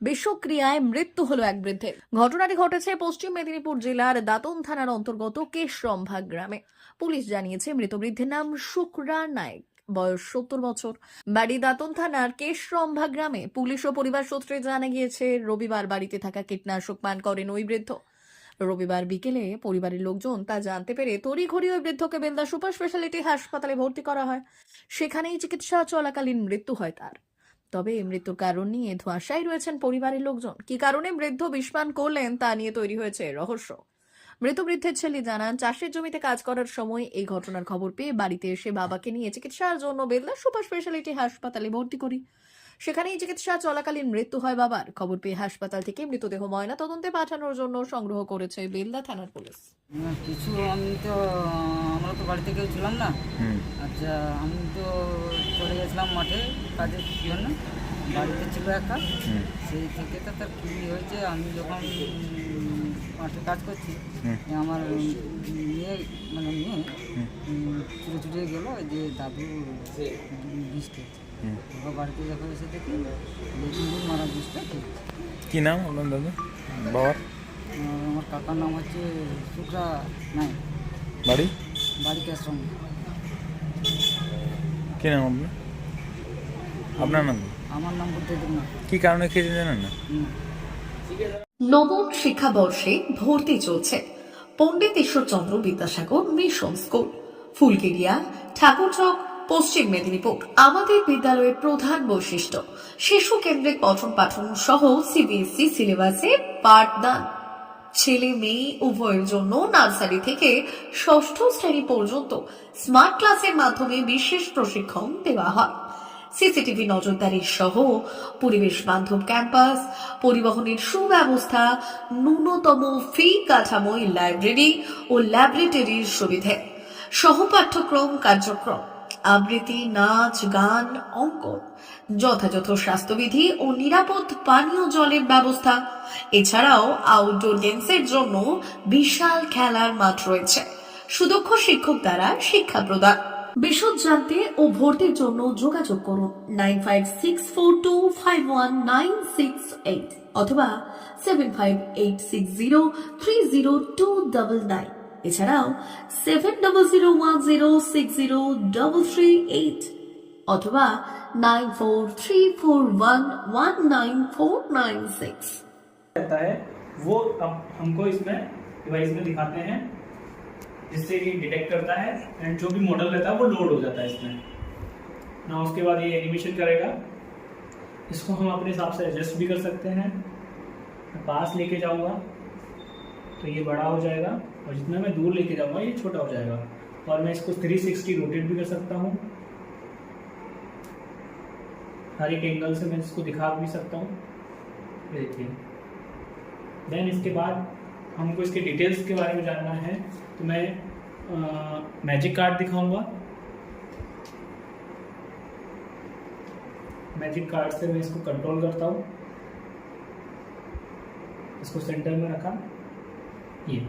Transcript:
বিষক্রিয়ায় মৃত্যু হলো এক বৃদ্ধের ঘটনাটি ঘটেছে পশ্চিম মেদিনীপুর জেলার দাতন থানার অন্তর্গত কেশরম্ভা গ্রামে। পুলিশ জানিয়েছে, মৃত বৃদ্ধের নাম শুক্রা নায়ক। বয়স সত্তর বছর। বাড়ি দাতন থানার কেশরম্ভা গ্রামে পুলিশ ও পরিবার সূত্রে জানা গিয়েছে, রবিবার বাড়িতে থাকা কীটনাশক পান করেন ওই বৃদ্ধ। রবিবার বিকেলে পরিবারের লোকজন তা জানতে পেরে তড়িঘড়ি ওই বৃদ্ধকে বেলদা সুপার স্পেশালিটি হাসপাতালে ভর্তি করা হয়। সেখানেই চিকিৎসা চলাকালীন মৃত্যু হয় তার। তবে মৃত্যুর কারণ নিয়ে ধোঁয়াশায় রয়েছেন পরিবারের লোকজন। কি কারণে বৃদ্ধ বিস্মান করলেন তা নিয়ে তৈরি হয়েছে রহস্য। মৃত বৃদ্ধের ছেলে জানান চাষের জমিতে কাজ করার সময় এই ঘটনার খবর পেয়ে বাড়িতে এসে বাবাকে নিয়ে চিকিৎসার জন্য বেলদা সুপার স্পেশালিটি হাসপাতালে ভর্তি করি। সেখানেই চিকিৎসা চলাকালীন মৃত্যু হয় বাবার। খবর পেয়ে হাসপাতাল থেকে মৃতদেহ ময়না তদন্তে পাঠানোর জন্য সংগ্রহ করেছে বেলদা থানার পুলিশ। কিছু আমি তো আমরা তো বাড়িতে কেউ ছিলাম না। আচ্ছা আমি তো চলে গেছিলাম মাঠে কাজের জন্য বাড়িতে ছিল একা। সেই থেকে তো তার কী হয়েছে আমি যখন মাঠে কাজ করছি আমার মেয়ে মানে মেয়ে। ছুটে ছুটে গেল যে দাদু বৃষ্টি ওরা বাড়িতে যখন এসে দেখি তিন দিন মারা বৃষ্টিটা ঠিক কি নাম আপনার দাদা? বাবার? আমার কাকার নাম হচ্ছে শুক্রা নাই বাড়ি? বাড়ি ক্যাশ্রম। কি নাম আপনার? আপনার নাম? আমার নাম না কি কারণে খেয়েছেন জানেন না? নবম শিক্ষাবর্ষে ভর্তি চলছে পণ্ডিত ঈশ্বরচন্দ্র বিদ্যাসাগর মিশন স্কুল ফুলকেরিয়া ঠাকুরচক পশ্চিম মেদিনীপুর। আমাদের বিদ্যালয়ের প্রধান বৈশিষ্ট্য শিশু কেন্দ্রিক পঠন পাঠন সহ সিবিএসই সিলেবাসে পাঠদান। ছেলে মেয়ে উভয়ের জন্য নার্সারি থেকে ষষ্ঠ শ্রেণি পর্যন্ত স্মার্ট ক্লাসের মাধ্যমে বিশেষ প্রশিক্ষণ দেওয়া হয়। সিসিটিভি নজরদারি সহ পরিবেশ বান্ধব ক্যাম্পাস, পরিবহনের সুব্যবস্থা, ন্যূনতম ফি কাঠামোয় লাইব্রেরি ও ল্যাবরেটরির সুবিধে। সহপাঠ্যক্রম কার্যক্রম আবৃত্তি, নাচ, গান, অঙ্কন, যথাযথ স্বাস্থ্যবিধি ও নিরাপদ পানীয় জলের ব্যবস্থা। এছাড়াও আউটডোর গেমসের জন্য বিশাল খেলার মাঠ রয়েছে। সুদক্ষ শিক্ষক দ্বারা শিক্ষা প্রদান। বিশদ জানতে ও ভর্তির জন্য যোগাযোগ করুন nine five six four two five one nine six eight অথবা seven five eight six zero three zero two double nine वो अब हमको इसमें डिवाइस में दिखाते हैं, जिससे डिटेक्ट करता है एंड जो भी मॉडल रहता है, वो लोड हो जाता है इसमें। ना उसके बाद ये एनिमेशन करेगा। इसको हम अपने हिसाब से एडजस्ट भी कर सकते हैं। पास लेके जाऊँगा तो ये बड़ा हो जाएगा। और जितना मैं दूर लेके जाऊँगा ये छोटा हो जाएगा। और मैं इसको 360 रोटेट भी कर सकता हूँ। हर एक एंगल से मैं इसको दिखा भी सकता हूँ। देखिए। देन इसके बाद हमको इसके डिटेल्स के बारे में जानना है तो मैं आ, मैजिक कार्ड दिखाऊँगा। मैजिक कार्ड से मैं इसको कंट्रोल करता हूँ। इसको सेंटर में रखा। ये।